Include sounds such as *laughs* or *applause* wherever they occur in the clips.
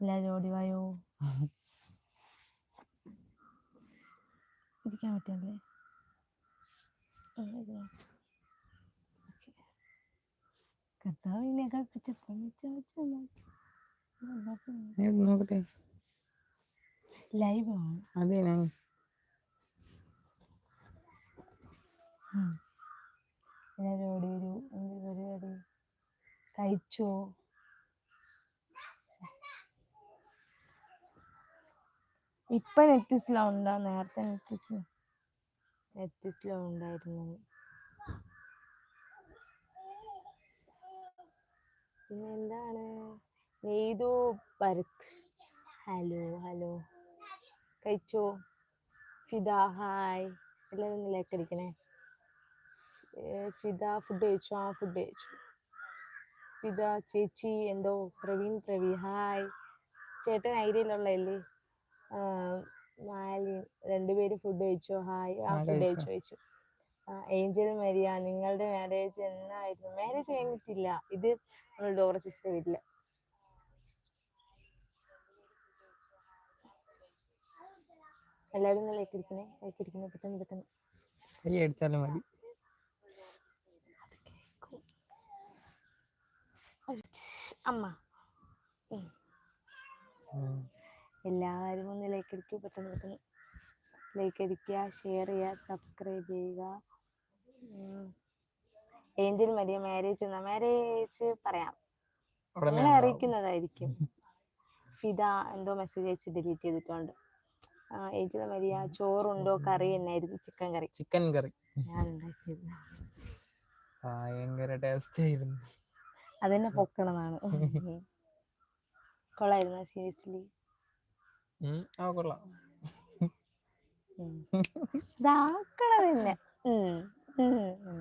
എല്ലാവരും ജോഡി വായോ. ഇരിക്കാൻ പറ്റില്ലേ കർത്താവിനെ കൽപ്പിച്ച നോക്കട്ടെ? ലൈവ് ആണ്. അതെ ഞാൻ. എല്ലാവരും ഓടി വരൂ. എന്ത് പരിപാടി? കഴിച്ചോ? ഇപ്പൊ നെറ്റ് സ്ലോ ഉണ്ടോ നേരത്തെ നെറ്റ് സ്ലോ ഉണ്ടായിരുന്നു പിന്നെ എന്താണ് നെയ്തു ഭരത്. Hello hello. കഴിച്ചോ? ഫിദ ഹായ്. എല്ലാവരും ലൈക്ക് അടിക്കണേ. ഫിദ ഫുഡ് കഴിച്ചു? ആ ഫുഡ് കഴിച്ചു. ഫിദ ചേച്ചി എന്തോ? പ്രവീൺ പ്രവി ഹായ്. ചേട്ടൻ ഐഡിയയിലുള്ളതല്ലേ മാലിൻ രണ്ടുപേരും ഫുഡ് കഴിച്ചോ? ഹായ് ആ ഫുഡ് കഴിച്ചു. കഴിച്ചു ഏഞ്ചൽ മരിയ നിങ്ങളുടെ മാരേജ് എന്നായിരുന്നു? മാരേജ് കഴിഞ്ഞിട്ടില്ല. ഇത് നമ്മൾ ഡോറ സിസ്റ്റർ വീട്ടിൽ. എല്ലാവരും ഒന്ന് ലൈക്ക് അടിക്കണേ ലൈക്ക് അടിക്കണേ പെട്ടെന്ന് പെട്ടെന്ന്. കൈ അടിച്ചാലും മതി. അമ്മ. എല്ലാവരും ഒന്ന് ലൈക്ക് അടിക്കൂ. പെട്ടെന്ന് പെട്ടെന്ന് ലൈക്ക് അടിക്കുക ഷെയർ ചെയ്യുക സബ്സ്ക്രൈബ് ചെയ്യുക. ഏഞ്ചൽ മരിയ മാരേജ് എന്നാ? മാരേജ് പറയാം. നിങ്ങളെ അറിയിക്കുന്നതായിരിക്കും. ഫിദ എന്തോ മെസ്സേജ് അയച്ച് ഡിലീറ്റ് ചെയ്തിട്ടുണ്ട്. ഏഞ്ചൽ മരിയ ചോറുണ്ടോ? കറി എന്നായിരുന്നു. ചിക്കൻ കറി. ചിക്കൻ കറി. ഞാൻ ഉണ്ടാക്കിയത്. ഭയങ്കര ടേസ്റ്റ് ആയിരുന്നു. അതെന്നെ പൊക്കണതാണ്. കൊള്ളായിരുന്നു സീരിയസ്ലി ആ കൊള്ളാം. ഇതാക്കണത് തന്നെ. ഉം, ഉം, ഉം.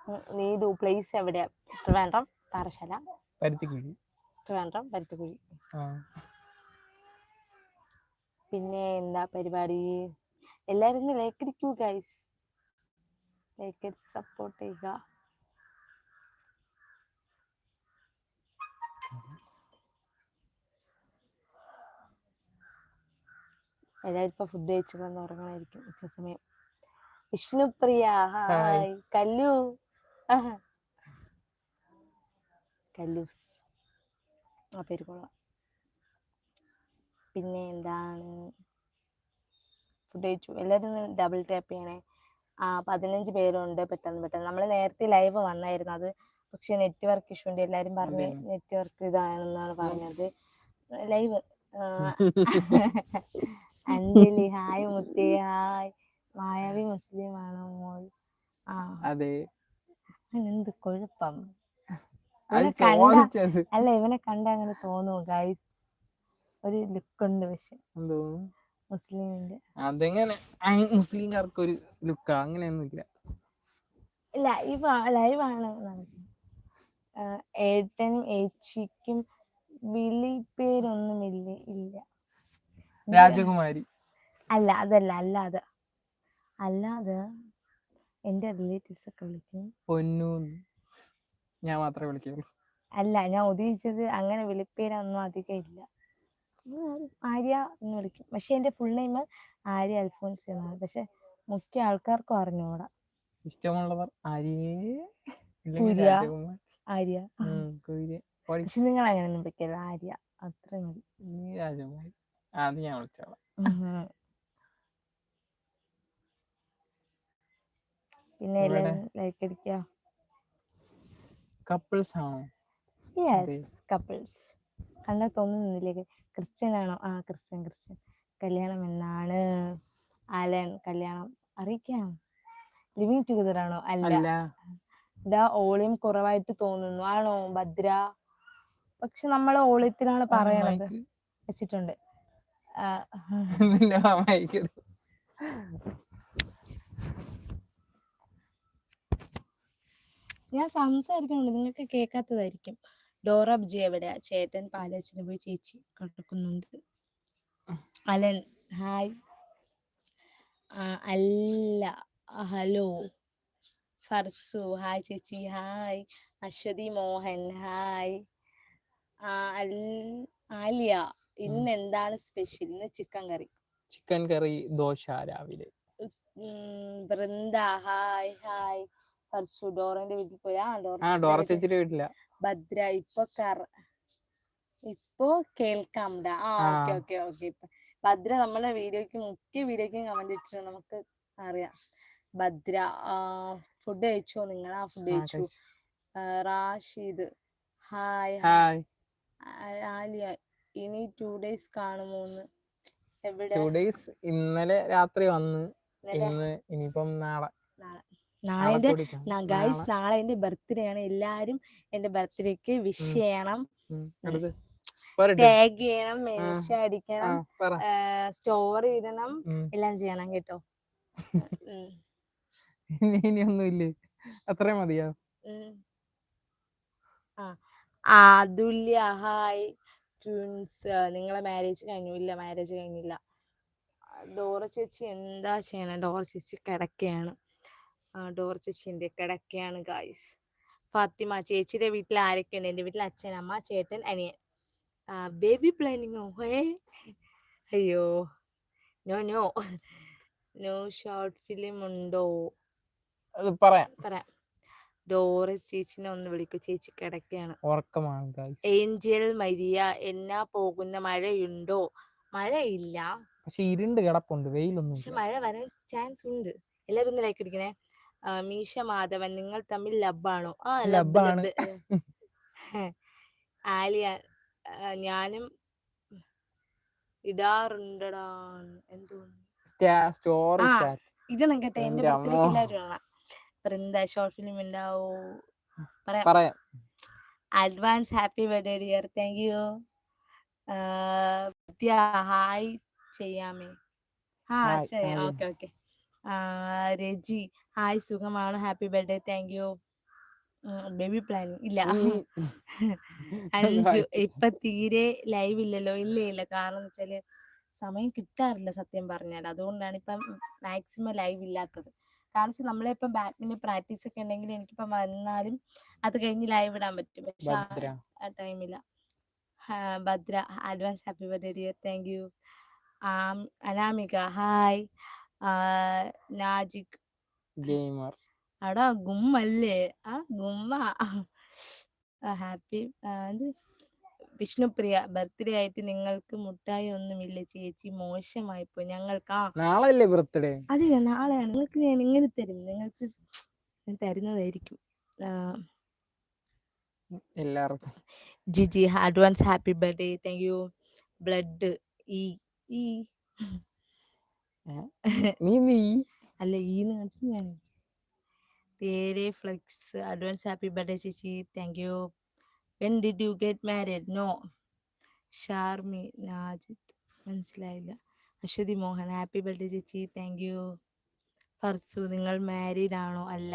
ഉം, നീതു പ്ലേസ് എവിടെയാ? ട്രിവാൻഡ്രം പാറശാല പരുത്തിക്കുഴി. ട്രിവാൻഡ്രം പരുത്തിക്കുഴി. പിന്നെ എന്താ പരിപാടി? എല്ലാരും ലൈക്ക് അടിക്കൂ ഗൈസ് ലൈക്ക് സപ്പോർട്ട് ചെയ്യുക. എല്ലാവരും ഇപ്പൊ ഫുഡ് കഴിച്ചു കിടന്ന് ഉറങ്ങണമായിരിക്കും ഉച്ച സമയം. വിഷ്ണുപ്രിയ ഹായ്. കല്ലു. കല്ലൂസ് ആ പേര് കൊള്ളാം. പിന്നെ എന്താണ്? ഫുഡ് കഴിച്ചു. എല്ലാവരും ഡബിൾ ടാപ്പ് ചെയ്യണേ. ആ പതിനഞ്ച് പേരുണ്ട് പെട്ടെന്ന് പെട്ടെന്ന്. നമ്മൾ നേരത്തെ ലൈവ് വന്നായിരുന്നു അത്. പക്ഷെ നെറ്റ്വർക്ക് ഇഷ്യൂ ഉണ്ട്. എല്ലാവരും പറഞ്ഞു നെറ്റ്വർക്ക് ഇതാണെന്നാണ് പറഞ്ഞത്. ലൈവ് *laughs* അഞ്ജലി. ഹായ് *laughs* മുത്തി. ഹായ്. മായാവി മുസ്ലിം ആണോ മോൾ? ആ. അതെ. എന്ത് കുഴപ്പം? അല്ല ഇവനെ കണ്ട അങ്ങനെ തോന്നുന്നു ഗൈസ് ഒരു ലുക്ക് ഉണ്ട് പക്ഷെ. മുസ്ലിമിന്റെ. അതെങ്ങനെ? മുസ്ലിംകാർക്ക് ഒരു ലുക്കാ അങ്ങനെയൊന്നുമില്ല ലൈവ് ലൈവാണ് ഏട്ടനും ഏച്ചിക്കും വിളി പേരൊന്നുമില്ല ഇല്ല. രാജകുമാരി. അല്ല അതല്ല അല്ലാതെ. അല്ലാതെ എന്റെ റിലേറ്റീവ്സ് ഒക്കെ വിളിക്കും. പൊന്നു ഞാൻ മാത്രമേ വിളിക്കുള്ളൂ. അല്ല ഞാൻ ഉദ്ദേശിച്ചത് അങ്ങനെ വിളിപ്പേരൊന്നും അധികം ഇല്ല. ആര്യ എന്ന് വിളിക്കും. പക്ഷെ എന്റെ ഫുൾ നെയിം ആര്യ അൽഫോൻസ് എന്നാണ്. പക്ഷെ മുഖ്യ ആൾക്കാർക്കും അറിഞ്ഞൂടാ. ഇഷ്ടമുള്ളവർ ആര്യേ പക്ഷെ നിങ്ങൾ അങ്ങനെ വിളിക്കരുത്. ആര്യ അത്ര മതി. രാജകുമാരി. അത് ഞാൻ വിളിച്ചോളാം. പിന്നെ ലൈക്ക് അടിക്കുക കപ്പിൾസ് ആണോ? യെസ് കപ്പിൾസ് കണ്ടാൽ തോന്നുന്നില്ലേ? ക്രിസ്ത്യൻ ആണോ? ആ ക്രിസ്ത്യൻ ക്രിസ്ത്യൻ. കല്യാണം എന്നാണ് അലൻ കല്യാണം അറിയിക്കാം. ലിവിങ് ടുഗദർ ആണോ? അല്ല. ഇതാ ഓളിയം കുറവായിട്ട് തോന്നുന്നു. ആണോ? ഭദ്ര. പക്ഷെ നമ്മൾ ഓളിയത്തിലാണ് പറയണത്. വെച്ചിട്ടുണ്ട്. നിന്റെ മൈക്ക് എടു. ഞാൻ സംസാരിക്കുന്നുണ്ട് നിങ്ങൾക്ക് കേൾക്കാത്തതായിരിക്കും. ഡോറ ബിജി എവിടെയാ? ചേട്ടൻ പാലച്ചിന് പോയി ചേച്ചി കിടക്കുന്നുണ്ട്. Alan hi. അല്ല. ഹലോ. ഫർസു ഹായ് ചേച്ചി. ഹായ്. അശ്വതി മോഹൻ ഹായ്. ആലിയ ഇന്ന് എന്താണ് സ്പെഷ്യൽ ഇന്ന് ചിക്കൻ കറി. ചിക്കൻ കറി ദോശ രാവിലെ. വൃന്ദ. Hi hi. ഹർഷു ഡോറന്റെ വീട്ടിൽ പോയി. ആ ഡോറ ചേച്ചിയുടെ വീട്ടില. ഭദ്ര ഇപ്പൊ കറ ഇപ്പോ കേൾക്കാം. ആ ഓക്കെ. Okay okay. ഇപ്പൊ ഭദ്ര നമ്മളെ വീഡിയോക്ക് മുഖ്യ വീഡിയോക്കും കമന്റ് ഇട്ടിട്ട് നമുക്ക് അറിയാം. ഭദ്ര ഫുഡ് കഴിച്ചോ? നിങ്ങൾ ആ ഫുഡ് കഴിച്ചു. റാഷീദ്. ഹായ്. ഹായ്. ആലിയ ഇനി ടു ഡേയ്സ് കാണുമോന്ന്? എവിടെ? ടു ഡേയ്സ് ഇന്നലെ രാത്രി വന്ന് ഇന്ന് ഇനിയിപ്പം നാളെ. നാളെ. കൂടി ഗൈസ് നാളെ. എന്റെ ബർത്ത്ഡേ ആണ്. എല്ലാരും എന്റെ ബർത്ത്ഡേക്ക് വിഷ് ചെയ്യണം? ടാഗ് ചെയ്യണം മെൻഷൻ അടിക്കണം സ്റ്റോറി ഇടണം. എല്ലാം ചെയ്യണം കേട്ടോ. *laughs* ഇനി ഇനിയൊന്നും ഇല്ലേ അത്രയും മതിയോ? ആ, അതുല്യ. ഹായ്. ട്വിൻസ്. നിങ്ങളെ മാരേജ് കഴിഞ്ഞില്ല മാരേജ് കഴിഞ്ഞില്ല. ഡോർ ഡോറ ചേച്ചി എന്താ ചെയ്യണം? ഡോറ ചേച്ചി കിടക്കയാണ്. ഡോർ ഡോറ ചേച്ചി എന്ത് കിടക്കയാണ് ഗായ്സ് ഫാത്തിമ ചേച്ചിയുടെ വീട്ടിൽ ആരൊക്കെയുണ്ട്? എന്റെ വീട്ടിൽ അച്ഛൻ അമ്മ ചേട്ടൻ അനിയൻ. ബേബി പ്ലാനിങ്ങോ ഏ അയ്യോ. No no no short film ഉണ്ടോ? പറയാം. പറയാം. ഡോറ ചേച്ചിനെ ഒന്ന് വിളിക്കും. ചേച്ചി കിടക്കയാണ്. ഉറക്കമാണ്. ഏഞ്ചൽ മരിയ എന്നാ പോകുന്ന? മഴയുണ്ടോ? മഴയില്ല. പക്ഷെ ഇരുണ്ട് കിടപ്പുണ്ട്. വെയിലൊന്നും പക്ഷെ മഴ വരാൻ ചാൻസ് ഉണ്ട്. എല്ലാരും ഒന്ന് ലൈക്ക് ഇടിക്കണേ മീശ മാധവൻ നിങ്ങൾ തമ്മിൽ ലബാണോ ആ ലബാണ്. *laughs* ആലിയ ഞാനും ഇടാറുണ്ടടാ എന്തോ. സ്റ്റാ- സ്റ്റോറി. ഇടണം കേട്ടെ? എന്റെ ബർത്ത്ഡേക്ക് എല്ലാവരും വൃന്ദ ഷോർട്ട് ഫിലിം ഉണ്ടാവോ പറയാം. Advance happy birthday dear thank you hi ചെയ്യാമേ. ആ ചെയ്യാം. ഓക്കെ ഓക്കെ രജി ഹായ് സുഖമാണ്? Happy birthday thank you baby planning ഇല്ല. അഞ്ചു ഇപ്പൊ തീരെ ലൈവ് ഇല്ലല്ലോ. ഇല്ല ഇല്ല. കാരണം വെച്ചാൽ സമയം കിട്ടാറില്ല സത്യം പറഞ്ഞാൽ അതുകൊണ്ടാണ് ഇപ്പം മാക്സിമം ലൈവ് ഇല്ലാത്തത്. കാരണം വെച്ചാൽ നമ്മളിപ്പം ബാഡ്മിന്റൺ പ്രാക്ടീസ് ഒക്കെ ഉണ്ടെങ്കിൽ എനിക്കിപ്പം വന്നാലും അത് കഴിഞ്ഞ് ലൈവ് ഇടാൻ പറ്റും. പക്ഷെ ആ- ടൈമില്ല Bhadra. Advance happy birthday dear thank you Anamika hi Najik. Gamer. അടാ ഗുമ്മല്ലേ? ആ ഗുമ്മ. ഹാപ്പി. ഇത് വിഷ്ണുപ്രിയ ബർത്ത്ഡേ ആയിട്ട് നിങ്ങൾക്ക് മുട്ടായി ഒന്നുമില്ല ചേച്ചി. മോശമായിപ്പോ പോയി ഞങ്ങൾക്ക് ആ. നാളെ ബർത്ത്ഡേ അതെ നാളെയാണ്. നിങ്ങൾക്ക് ഞാൻ ഇങ്ങനെ തരും. നിങ്ങൾക്ക് ഞാൻ തരുന്നതായിരിക്കും. എല്ലാവർക്കും. Jiji advance happy birthday thank you blood ഈ ഈ. നീ നീ. അല്ല ഈന്ന് കാണിച്ചു ഞാൻ തേരെ ഫ്ലെക്സ് അഡ്വാൻസ് ഹാപ്പി ബർത്ത്ഡേ ചേച്ചി. Thank you when did you get married no Sharmi Najith മനസ്സിലായില്ല. അശ്വതി മോഹൻ. ഹാപ്പി ബർത്ത്ഡേ ചേച്ചി. താങ്ക് യു ഫർസു നിങ്ങൾ മാരീഡ് ആണോ? അല്ല.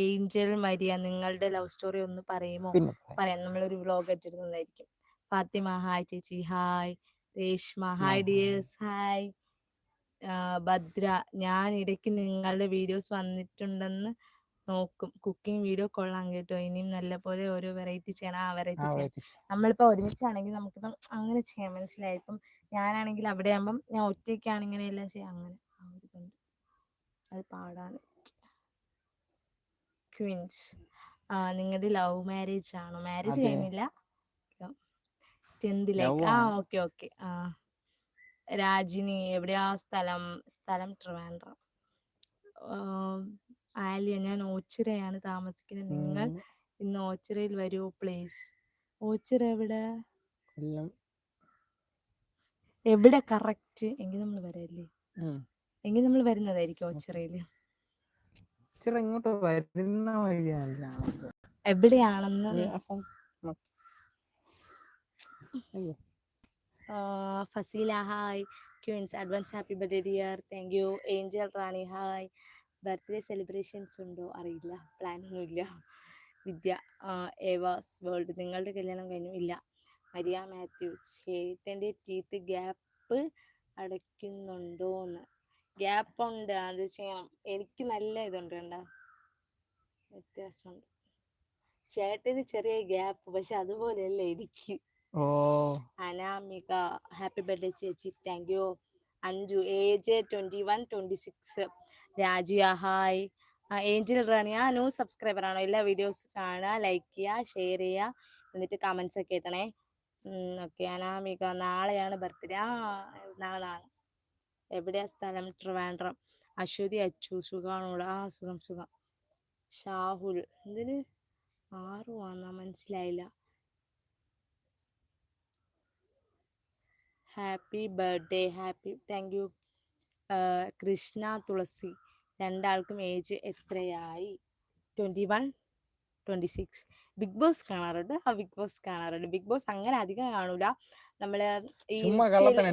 ഏഞ്ചൽ മരിയ നിങ്ങളുടെ ലവ് സ്റ്റോറി ഒന്ന് പറയുമോ? പറയാം. നമ്മളൊരു വ്ലോഗ് ഇട്ടിരുന്നതായിരിക്കും. ഫാത്തിമ ഹായ് ചേച്ചി. Hi Reshma hi dears hi Bhadra. ഞാൻ ഇടയ്ക്ക് നിങ്ങളുടെ വീഡിയോസ് വന്നിട്ടുണ്ടെന്ന് നോക്കും. കുക്കിംഗ് വീഡിയോ കൊള്ളാം കേട്ടോ. ഇനിയും നല്ല പോലെ ഓരോ വെറൈറ്റി ചെയ്യണം ആ വെറൈറ്റി ചെയ്യണം. നമ്മളിപ്പോ ഒരുമിച്ചാണെങ്കിൽ നമുക്കിപ്പം അങ്ങനെ ചെയ്യാം. മനസ്സിലായി? ഇപ്പം ഞാനാണെങ്കിൽ അവിടെ ആകുമ്പം ഞാൻ ഒറ്റയ്ക്കാണ് ഇങ്ങനെ എല്ലാം ചെയ്യാം അങ്ങനെ ആ ഒരു ഇതുണ്ട്. അത് പാടാണ്. ക്വീൻസ്. നിങ്ങളുടെ ലവ് മാരേജ് ആണോ? മാരേജ്. കഴിഞ്ഞില്ല? ചെന്തിലേക്ക് ആ. Okay okay. ആ. രാജിനി എവിടെയാ സ്ഥലം? സ്ഥലം ട്രിവാൻഡ്രം. ആലിയ ഞാൻ ഓച്ചിറയാണ് താമസിക്കുന്നത്. നിങ്ങൾ ഇന്ന് ഓച്ചിറയിൽ വരുമോ പ്ലീസ്. ഓച്ചിറ എവിടെ? എവിടെ? കറക്റ്റ്. എങ്കിൽ നമ്മൾ വരല്ലേ. എങ്കിൽ നമ്മൾ വരുന്നതായിരിക്കും ഓച്ചിറയിൽ ഇങ്ങോട്ട് വരുന്ന എവിടെയാണെന്ന് Faseela hi. Queens advance happy birthday dear. Thank you. Angel Rani hi. Birthday celebrations ഉണ്ടോ? അറിയില്ല. പ്ലാൻ ഇല്ല. വിദ്യ ഏവാസ് വേൾഡ് നിങ്ങളുടെ കല്യാണം കഴിഞ്ഞു. ഇല്ല. മരിയ മാത്യു ചേട്ടന്റെ ടീത്ത് ഗ്യാപ്പ് അടയ്ക്കുന്നുണ്ടോന്ന് ഗ്യാപ്പ് ഉണ്ട്. അത് ചെയ്യണം. എനിക്ക് നല്ല ഇതുണ്ട് കണ്ട. വ്യത്യാസമുണ്ട്. ചേട്ടന് ചെറിയ ഗ്യാപ്പ് പക്ഷെ അതുപോലെയല്ല എനിക്ക്. അനാമിക ഹാപ്പി ബർത്ത്ഡേ ചേച്ചി. Thank you Anju age twenty one twenty six Rajiya hi. Angel Rani ആ ന്യൂ സബ്സ്ക്രൈബർ ആണോ? എല്ലാ വീഡിയോസ് കാണുക ലൈക്ക് ചെയ്യുക ഷെയർ ചെയ്യുക എന്നിട്ട് കമൻസ് ഒക്കെ ഇട്ടണേ ഓക്കെ അനാമിക നാളെയാണ് ബർത്ത്ഡേ ആ നാളെ നാളെ. എവിടെയാ സ്ഥലം? ട്രിവാൻഡ്രം. അശ്വതി അച്ചു സുഖാണോടാ ആ സുഖം സുഖം. ഷാഹുൽ എന്തിന്? ആറു ആന്നാ മനസ്സിലായില്ല. Happy birthday happy thank you. Krishna Thulasi രണ്ടാൾക്കും ഏജ് എത്രയായി? Twenty one twenty six. Bigg Boss കാണാറുണ്ട്. ആ ബിഗ് ബോസ് കാണാറുണ്ട്. ബിഗ് ബോസ് അങ്ങനെ അധികം കാണൂല. നമ്മൾ ഡെയിലി കാണാം.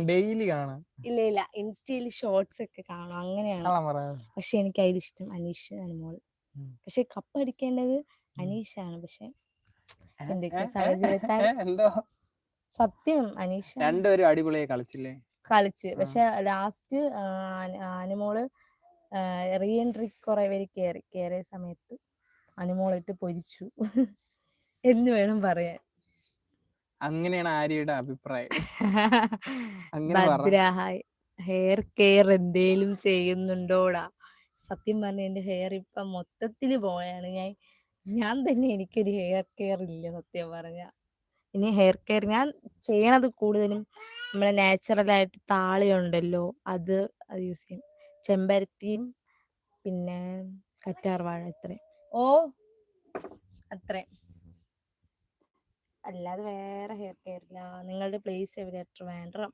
ഇല്ല ഇല്ല. ഇൻസ്റ്റയിൽ ഷോർട്സ് ഒക്കെ കാണും. അങ്ങനെയാണ്. പക്ഷെ എനിക്ക് അതിലിഷ്ടം അനീഷ് അനുമോൾ. പക്ഷെ കപ്പ് അടിക്കേണ്ടത് അനീഷാണ്. പക്ഷെ എന്തൊക്കെയോ സാഹചര്യത്താൽ സത്യം അനീഷ്. രണ്ടുപേരും അടിപൊളിയായി കളിച്ചില്ലേ? കളിച്ച്. പക്ഷെ ലാസ്റ്റ് അനുമോൾ റീ എൻട്രി കുറെ പേര് കയറി കയറിയ സമയത്ത് അനുമോളിട്ട് പൊരിച്ചു. *laughs* എന്ന് വേണം പറയാൻ. അങ്ങനെയാണ് ആര്യയുടെ അഭിപ്രായം. *laughs* ഭദ്രഹായ്. ഹെയർ കെയർ എന്തേലും ചെയ്യുന്നുണ്ടോടാ? സത്യം പറഞ്ഞ എന്റെ ഹെയർ ഇപ്പൊ മൊത്തത്തിൽ പോയാണ്. ഞാൻ ഞാൻ തന്നെ എനിക്കൊരു ഹെയർ കെയർ ഇല്ല സത്യം പറഞ്ഞ. ഇനി ഹെയർ കെയർ ഞാൻ ചെയ്യണത് കൂടുതലും നമ്മളെ നാച്ചുറൽ ആയിട്ട് താളിയുണ്ടല്ലോ അത് അത് യൂസ് ചെയ്യും. ചെമ്പരത്തിയും പിന്നെ കറ്റാർവാഴ ഇത്രയും. ഓ അത്രയും. അല്ലാതെ വേറെ ഹെയർ കെയർ ഇല്ല. നിങ്ങളുടെ പ്ലേസ് എവിടെ ട്രിവാൻഡ്രം.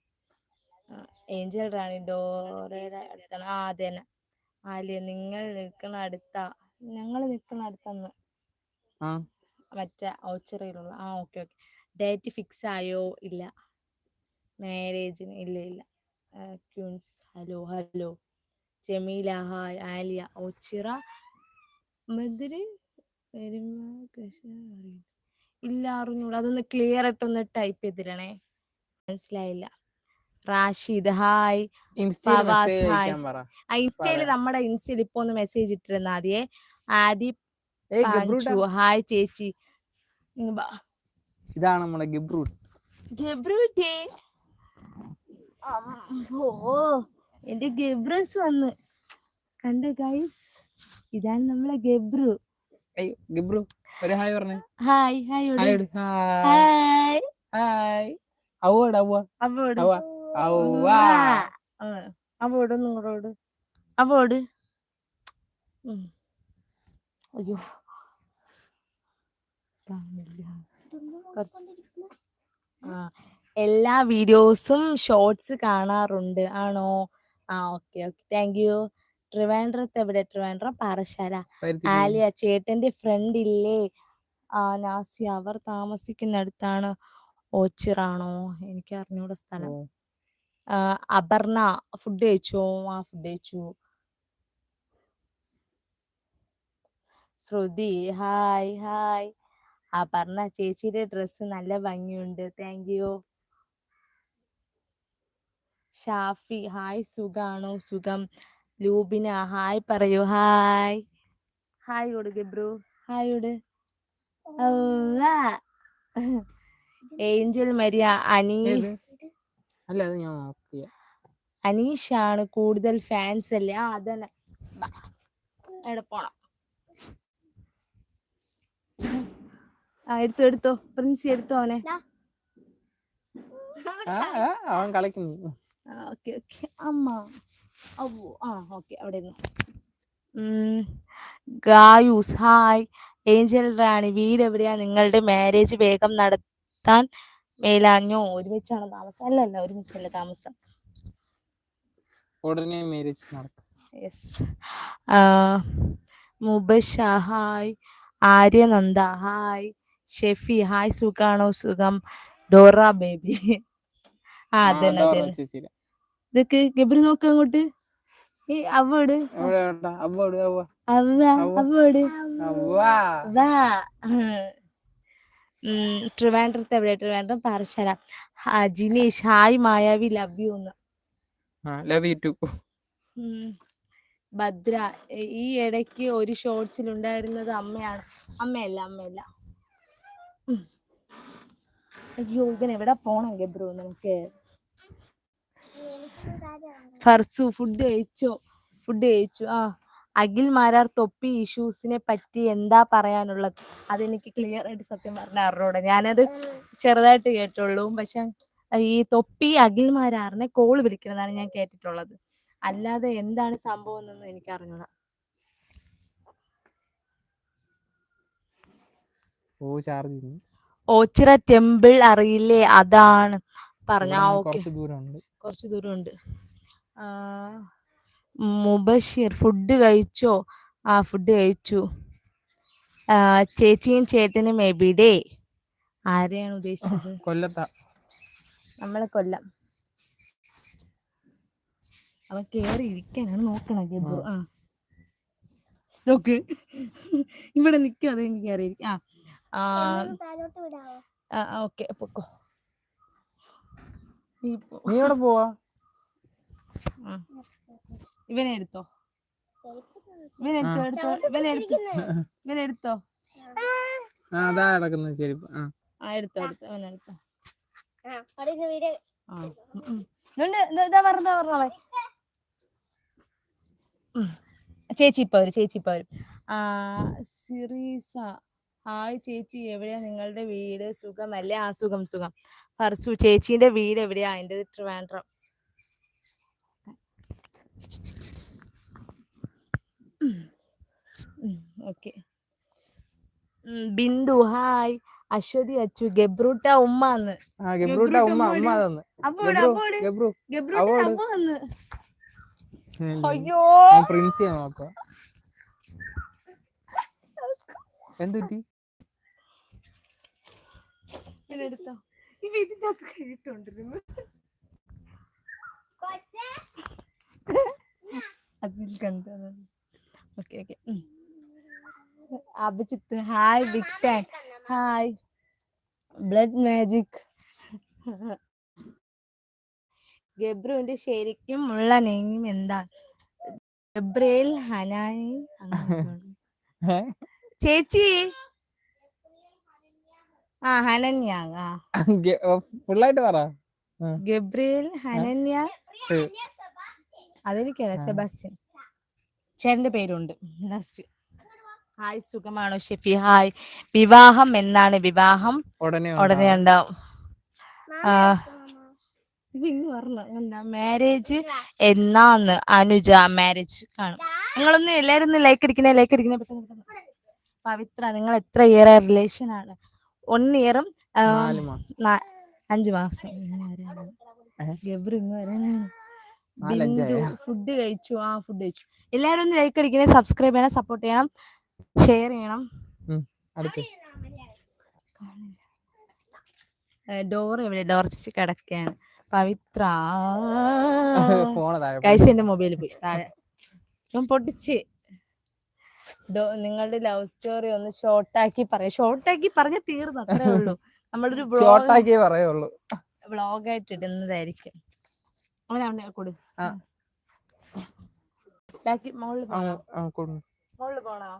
ഏഞ്ചൽ റാണി ഡോറയുടെ അടുത്താണ്. ആ അതെ തന്നെ. ആലിയ നിങ്ങൾ നിൽക്കുന്ന അടുത്താ ഞങ്ങൾ നിൽക്കുന്ന അടുത്തന്ന് മറ്റേ ഓച്ചിറയിലുള്ള ആ ഓക്കെ ഓക്കെ. ഡേറ്റ് ഫിക്സ് ആയോ ഇല്ല. മാരേജിന് ഇല്ല ഇല്ല. Queens hello hello. Jameela hi Aliya. Ochira Madhur ഇല്ല അറിഞ്ഞൂടാ. അതൊന്ന് ക്ലിയർ ആയിട്ടൊന്ന് ടൈപ്പ് ചെയ്തിരണേ മനസ്സിലായില്ല. റാഷിദ് ഹായ്. ഫവാസ് ഹായ്. ഇൻസ്റ്റയിൽ നമ്മുടെ ഇൻസ്റ്റയിൽ ഇപ്പൊ ഒന്ന് മെസ്സേജ് ഇട്ടിരുന്ന ആദ്യേ ആദി ഹായ് ചേച്ചി. ഇതാണ് നമ്മുടെ ഗബ്രൂട്ട്. ഗബ്രൂട്ടി? ഓ എന്റെ ഗബ്രസ് വന്ന്. കണ്ട ഗൈസ് ഇതാണ് നമ്മളെ ഗബ്രു. അയ്യോ ഗബ്രു ഒരു ഹായ് പറഞ്ഞേ. Hi hi hi. Hi. Hi. അവോട് അവോ അവോട് അവ്വാ? അവോട്? നിങ്ങളോട് അവോട് അയ്യോ. കാണില്ല. എല്ലാ വീഡിയോസും ഷോർട്സ് കാണാറുണ്ട്. ആണോ? ആ ഓക്കെ ഓക്കെ. താങ്ക് യു ട്രിവാൻഡ്രത്ത് എവിടെ? ട്രിവാൻഡ്രം പാറശാല ആലിയ ചേട്ടന്റെ ഫ്രണ്ട് ഇല്ലേ? ആ നാസി അവർ താമസിക്കുന്നിടത്താണ് ഓച്ചിറാണോ? എനിക്ക് അറിഞ്ഞൂടെ സ്ഥലം. അപർണ ഫുഡ് കഴിച്ചോ? ആ ഫുഡ് കഴിച്ചു. ശ്രുതി ഹായ് ഹായ് അപർണ ചേച്ചിയുടെ ഡ്രസ്സ് നല്ല ഭംഗിയുണ്ട്. താങ്ക് യു ഷാഫി ഹായ് സുഖാണോ? സുഖം. ലൂബിന ഹായ് പറയൂ. ഹായ് ഹായ് കൊടുക്ക് ബ്രോ ഹായ് കൊടു ഏഞ്ചൽ മരിയ അനീ? അല്ല അത് ഞാൻ നോക്കിയ. അനീഷാണ് കൂടുതൽ ഫാൻസ് അല്ലേ? ആ അതന്നെ. എവിടെ പോണം? ആ എടുത്തോ എടുത്തോ. പ്രിൻസി എടുത്തോ അവനെ. അവൻ കളിക്കുന്നു. Okay okay. അമ്മ. അവ്വോ ആ ഓക്കെ അവിടെ ഗായൂസ് ഹായ്. ഏഞ്ചൽ റാണി വീട് എവിടെയാ? നിങ്ങളുടെ മാരേജ് വേഗം നടത്താൻ മേലാഞ്ഞോ? ഒരുമിച്ചാണ് താമസം? അല്ല അല്ല ഒരുമിച്ചല്ല താമസം. ഉടനെ മാരേജ് നടക്കും. Yes Mubasha hi. Aryananda hi. Shefi hi സുഖാണോ? സുഖം. Dora baby. ആ അതന്നെ അതന്നെ. ഇതൊക്കെ ഗബ്രി നോക്ക് അങ്ങോട്ട്. ഈ അവോട്. വാ. ട്രിവാൻഡ്രത്ത് എവിടെ? Trivandrum Parassala Jineesh hi Mayavi love you you too. Bhadra ഈ ഇടയ്ക്ക് ഒരു ഷോർട്സിൽ ഉണ്ടായിരുന്നത് അമ്മയാണ്. അമ്മയല്ല അമ്മയല്ല. അയ്യോ ഇവൻ എവിടെ പോണം ഗബ്രു? നമുക്ക് ഫർസു ഫുഡ് കഴിച്ചോ? ഫുഡ് കഴിച്ചു. ആ അഖിൽ മാരാർ തൊപ്പി ഇഷ്യൂസിനെ പറ്റി എന്താ പറയാനുള്ളത്? അതെനിക്ക് ക്ലിയർ ആയിട്ട് സത്യം പറഞ്ഞ അറിഞ്ഞൂടെ ഞാനത് ചെറുതായിട്ട് കേട്ടുള്ളൂ. പക്ഷെ ഈ തൊപ്പി അഖിൽ മാരാറിനെ കോൾ വിളിക്കുന്നതാണ് ഞാൻ കേട്ടിട്ടുള്ളത്. അല്ലാതെ എന്താണ് സംഭവം എന്നൊന്നും എനിക്ക് അറിഞ്ഞൂടാ ഓ ചാർജ് ചെയ്യുന്നു. ഓച്ചിറ ടെമ്പിൾ അറിയില്ലേ? അതാണ്. പറഞ്ഞ ഓക്കെ. കുറച്ച് ദൂരമുണ്ട്. കുറച്ച് ദൂരമുണ്ട്. ആ, മുബഷിർ ഫുഡ് കഴിച്ചോ? ആ ഫുഡ് കഴിച്ചു. ആ, ചേച്ചിയും ചേട്ടനും എവിടെ? ആരെയാണ് ഉദ്ദേശിച്ചത്? കൊല്ലത്താ. നമ്മളെ കൊല്ലം. അവൻ കേറി ഇരിക്കാനാണ് നോക്കണ ഗബ്രു ആ. നോക്ക്. ഇവിടെ നിൽക്കും അത് എനിക്ക് കയറി ആ ആ. ഓക്കെ പൊക്കോ. നീ പോ. നീ എവിടെ പോവാ. ഇവനെ എടുത്തോ. ഇവനെ എടുത്തോ അതാ കിടക്കുന്നത് ചെരുപ്പ്. ആ. എടുത്തോ എടുത്തോ ഇവനെടുത്തോ വീഡിയോ ആ ചേച്ചി ഇപ്പൊ വരും ചേച്ചി ഇപ്പൊ വരും. ആ സിറീസ. ഹായ് ചേച്ചി എവിടെയാ നിങ്ങളുടെ വീട്? സുഖമല്ലേ ആ സുഖം സുഖം. ഫർസു ചേച്ചിന്റെ വീട് എവിടെയാ? അതിന്റെ ട്രിവാൻഡ്രം. ഓക്കെ. ബിന്ദു ഹായ്. അശ്വതി അച്ചു ഗബ്രൂട്ട ഉമ്മാന്ന് ആ ഗബ്രൂട്ട ഉമ്മ ഉമ്മ അയ്യോ. പ്രിൻസിയാ നോക്ക. എന്തുറ്റി ഇതെടുത്തോ ഇവ ഇതിന്റെ അകത്ത് കഴിയിട്ടുണ്ടിരുന്നു അതിൽ കണ്ടത്. Okay okay. Abhijith hi big fan. Hi. Blood magic. ഗബ്രുവിന്റെ ശരിക്കും ഉള്ള നെയ്യും എന്താ? ഗബ്രേൽ ഹനാനി അങ്ങനെ *laughs* ചേച്ചി ആ ഹനന്യാങ്. ആ. ഫുള്ളായിട്ട് പറ. ഗബ്രിയേൽ ഹനന്യ അതെനിക്കല്ല സെബാസ്റ്റ്യൻ. ചേട്ടന്റെ പേരുണ്ട്. ലാസ്റ്റ്. ഹായ് സുഖമാണോ ഷെഫി? ഹായ്. വിവാഹം എന്നാണ് വിവാഹം? ഉടനെ ഉടനെ ഉണ്ടാവും. പറഞ്ഞു എന്താ മാരേജ് എന്നാന്ന്? അനുജ മാരേജ് കാണും. നിങ്ങളൊന്ന് എല്ലാരും ഒന്ന് ലൈക്ക് അടിക്കുന്ന ലൈക്ക് പെട്ടെന്ന്. പവിത്ര നിങ്ങൾ എത്ര ഇയർ റിലേഷൻ ആണ്? വൺ ഇയറും അഞ്ചു മാസം? ഗബ്രു ഇങ്ങ് വരാനാണ്. ബിന്ദു ഫുഡ് കഴിച്ചു ആ ഫുഡ് കഴിച്ചു. എല്ലാരും ഒന്ന് ലൈക്ക് അടിക്കണേ സബ്സ്ക്രൈബ് ചെയ്യണം സപ്പോർട്ട് ചെയ്യണം ഷെയർ ചെയ്യണം. ഡോർ എവിടെ? ഡോർ ചേച്ചി കിടക്കുകയാണ്. പവിത്ര. *laughs* കൈസ് എന്റെ മൊബൈലിൽ പോയി. താഴെ. പൊട്ടിച്ച്. നിങ്ങളുടെ ലവ് സ്റ്റോറി ഒന്ന് ഷോർട്ടാക്കി പറയാം. ഷോർട്ടാക്കി പറഞ്ഞ തീർന്നു അത്രേ ഉള്ളൂ. നമ്മളൊരു *laughs* ഷോർട്ടാക്കി പറയുള്ളൂ. വ്ളോഗായിട്ട് ഇടുന്നതായിരിക്കും. കൊടു. പോണോ?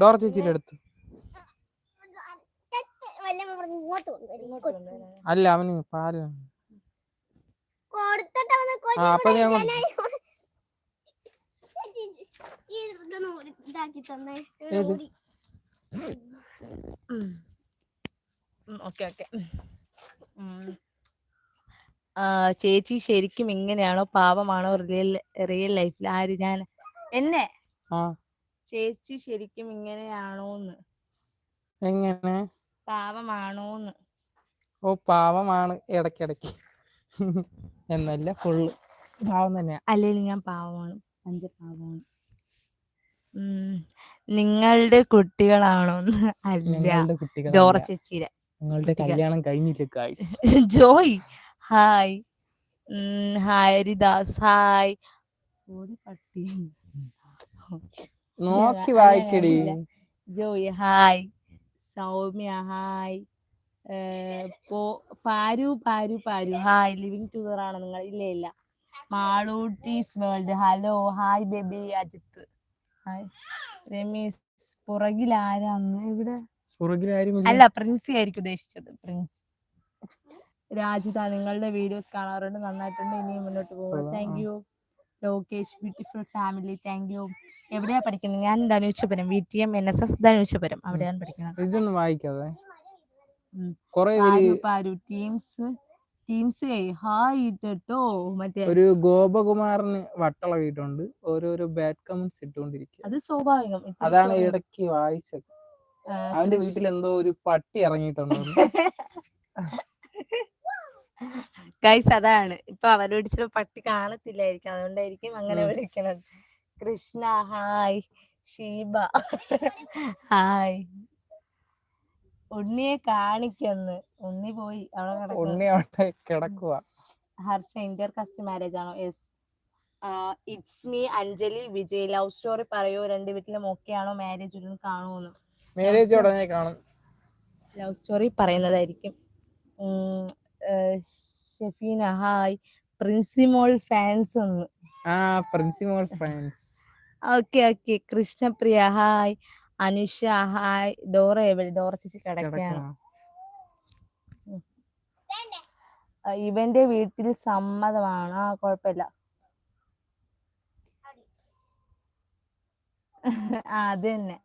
ഡോറ ചേച്ചിയുടെ അടുത്ത്. അല്ല അവന് പാൽ കൊടുത്തോട്ടെ കൊടുത്തിട്ട് അവനെ ആ അപ്പൊ ഞാൻ കൊണ്ട്- ഈ ഇതൊന്ന് ഊരി ഇതാക്കി തന്നെ ഏത്? ഓക്കെ ഓക്കെ ചേച്ചി ശരിക്കും ഇങ്ങനെയാണോ? പാപമാണോ റിയൽ റിയൽ ലൈഫിൽ ആര് ഞാൻ എന്നെ? ആ. ചേച്ചി ശരിക്കും ഇങ്ങനെയാണോന്ന്. എങ്ങനെ? പാവമാണോന്ന്. ഓ പാവമാണ്. ഇടക്കിടക്ക് എന്നല്ല ഫുള്ള് പാവം തന്നെയാ. അല്ലെങ്കിൽ ഞാൻ പാവമാണ്. പഞ്ച പാവമാണ്. ഉം, നിങ്ങളുടെ കുട്ടികളാണോ അല്ല. നിങ്ങളുടെ കുട്ടികൾ ജോറ ചേച്ചിയുടെ നിങ്ങളുടെ കുട്ടികൾ. കല്യാണം കഴിഞ്ഞില്ല ഗായ്സ് *laughs* ജോയ്. ഹായ്. ഉം, ഹരിദാസ്. ഹായ്. ഓടി പട്ടി. നോക്കി ഇല്ല, വായിക്കടി. ജോയ് ഹായ്. സൗമ്യ ഹായ്. പോ- Paru Paru Paru. Hi living together ആണ് നിങ്ങൾ? ഇല്ല ഇല്ല. Maluttis world hello hi baby Ajith. Hi Ramesh പുറകിൽ ആരാന്ന്? ഇവിടെ അല്ല പ്രിൻസി ആയിരിക്കും ഉദ്ദേശിച്ചത്. പ്രിൻസ്. രാജിത നിങ്ങളുടെ വീഡിയോസ് കാണാറുണ്ട് നന്നായിട്ടുണ്ട്. ഇനിയും മുന്നോട്ട് കൊള്ളാം, thank you Lokesh beautiful family thank you എവിടെയാ പഠിക്കുന്നത്? ഞാൻ Dhanuchapuram V T M N S S Dhanuchapuram അവിടെയാണ് പഠിക്കുന്നത്. ഇതൊന്നും വായിക്കാതെ ടീംസ് ടീംസ് ഹായ് ഇട്ടോ മറ്റേ ഒരു ഗോപകുമാറിന് വട്ടളകിയിട്ടുണ്ട്. ഓരോരോ ബാഡ് കമന്റ്സ് ഇട്ടുകൊണ്ടിരിക്കുക അത് സ്വാഭാവികം. അതാണ് ഇടയ്ക്ക് വായിച്ചത്. അവന്റെ വീട്ടിൽ എന്തോ ഒരു പട്ടി ഇറങ്ങിയിട്ടുണ്ടോ? ഗൈസ് അതാണ്. ഇപ്പൊ അവരോട് ചില പട്ടി കാണത്തില്ലായിരിക്കും. അതുകൊണ്ടായിരിക്കും അങ്ങനെ വിളിക്കണത്. കൃഷ്ണ ഹായ്. ഷീബ. ഹായ്. ഉണ്ണിയെ കാണിക്കന്ന്. ഉണ്ണി പോയി അവിടെ കിടക്കുന്നു ഉണ്ണി അവിടെ കിടക്കുക ഹർഷ ഇന്റർ കസ്റ്റ് മാരേജ് ആണോ? Yes. It's me Anjali Vijay. Love story പറയോ? രണ്ട് വീട്ടിലും ഓക്കെ ആണോ? മാരേജ് ഉടൻ കാണുമെന്ന് മാരേജ് ഉടനെ കാണും. ലവ് സ്റ്റോറി പറയുന്നതായിരിക്കും. ഷെഫീന ഹായ്. പ്രിൻസിമോൾ ഫാൻസ് ഒന്ന്. ആ Princymol fans. Okay okay. Krishnapriya hi. Anusha hi Dora എവിടെ? ഡോറ ചേച്ചി കിടക്കുകയാണ് ആ, ഇവന്റെ വീട്ടിൽ സമ്മതമാണ്. ആ കുഴപ്പമില്ല. അത് തന്നെ.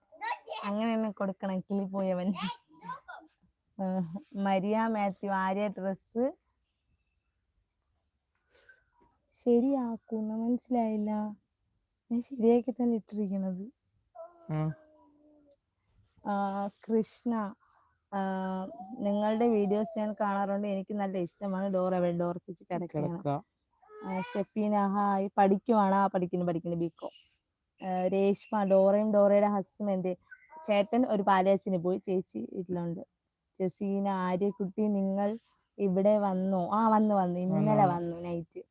അങ്ങനെ തന്നെ കൊടുക്കണം. കിളി പോയവൻ മരിയ മാത്യു ആര്യ ഡ്രസ് ശരിയാക്കൂന്ന്. മനസ്സിലായില്ല. ഞാൻ ശരിയാക്കി തന്നെ ഇട്ടിരിക്കണത് കൃഷ്ണ നിങ്ങളുടെ വീഡിയോസ് ഞാൻ കാണാറുണ്ട്. എനിക്ക് നല്ല ഇഷ്ടമാണ്. ഡോർ എവിടെ ഡോർ ചേച്ചി കിടക്കുക ഷെഫീന ഹായ്. പഠിക്കുവാണ്. ആ പഠിക്കുന്നു പഠിക്കുന്നു. ബിക്കോ രേഷ്മ ഡോറയും ഡോറയുടെ ഹസ്ബൻഡ് ചേട്ടൻ ഒരു പാലയച്ചിന് പോയി ചേച്ചി വീട്ടിലുണ്ട്. ജസീന ആര്യക്കുട്ടി നിങ്ങൾ ഇവിടെ വന്നു? ആ വന്നു വന്നു. ഇന്നലെ വന്നു. വന്നു നൈറ്റ്.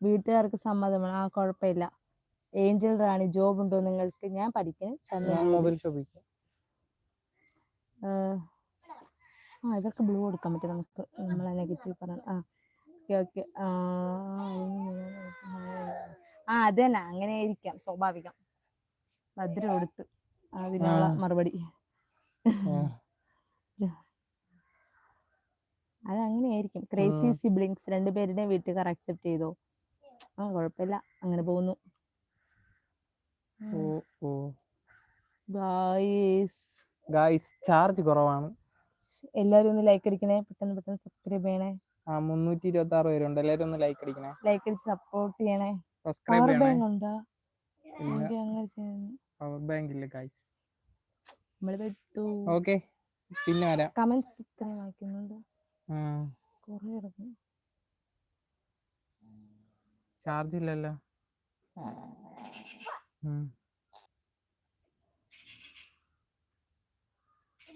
വീട്ടുകാർക്ക് സമ്മതമാണ്. ആ കുഴപ്പമില്ല. ഏഞ്ചൽ റാണി ജോബ് ഉണ്ടോ നിങ്ങൾക്ക്? ഞാൻ ചന്ദ്രൻ മൊബൈൽ ഷോപ്പിൽ ആ ഇവർക്ക് ബ്ലൂ കൊടുക്കാൻ പറ്റും നമുക്ക്. നമ്മളെ നെഗറ്റീവ് പറയാൻ ആ ഓക്കെ ഓക്കെ ആ അത് തന്നെ അങ്ങനെ ആയിരിക്കാം. സ്വാഭാവികം. ഭദ്ര കൊടുത്ത് അതിനുള്ള. മറുപടി. അത് അങ്ങനെയായിരിക്കും ക്രേസി. സിബ്ലിങ്സ് രണ്ടുപേരുടെയും വീട്ടുകാർ അക്സെപ്റ്റ് ചെയ്തോ? ആ കുഴപ്പമില്ല. അങ്ങനെ പോകുന്നു. ഓ ഓ. ഗായ്സ്. ഗായ്സ് ചാർജ് കുറവാണ്. എല്ലാവരും ഒന്ന് ലൈക്ക് അടിക്കണേ. പെട്ടെന്ന് പെട്ടെന്ന് സബ്സ്ക്രൈബ് ചെയ്യണേ. ആ മുന്നൂറ്റി ഇരുപത്തി ആറ് പേരുണ്ട്. എല്ലാവരും ഒന്ന് ലൈക്ക് അടിക്കണേ. ലൈക്ക് അടിച്ച് സപ്പോർട്ട് ചെയ്യണേ. സബ്സ്ക്രൈബ് ചെയ്യണേ. ഉണ്ടോ? പവർ ബാങ്ക് ഇല്ല ഗായ്സ് നമ്മൾ പെട്ടു. ഓക്കെ പിന്നെ വരാം. കമന്റ്സ് ഇത്ര വായിക്കുന്നുണ്ട്. കുറെ കിടക്കുന്നു. ചാർജ് ഇല്ലല്ലോ. ഉം.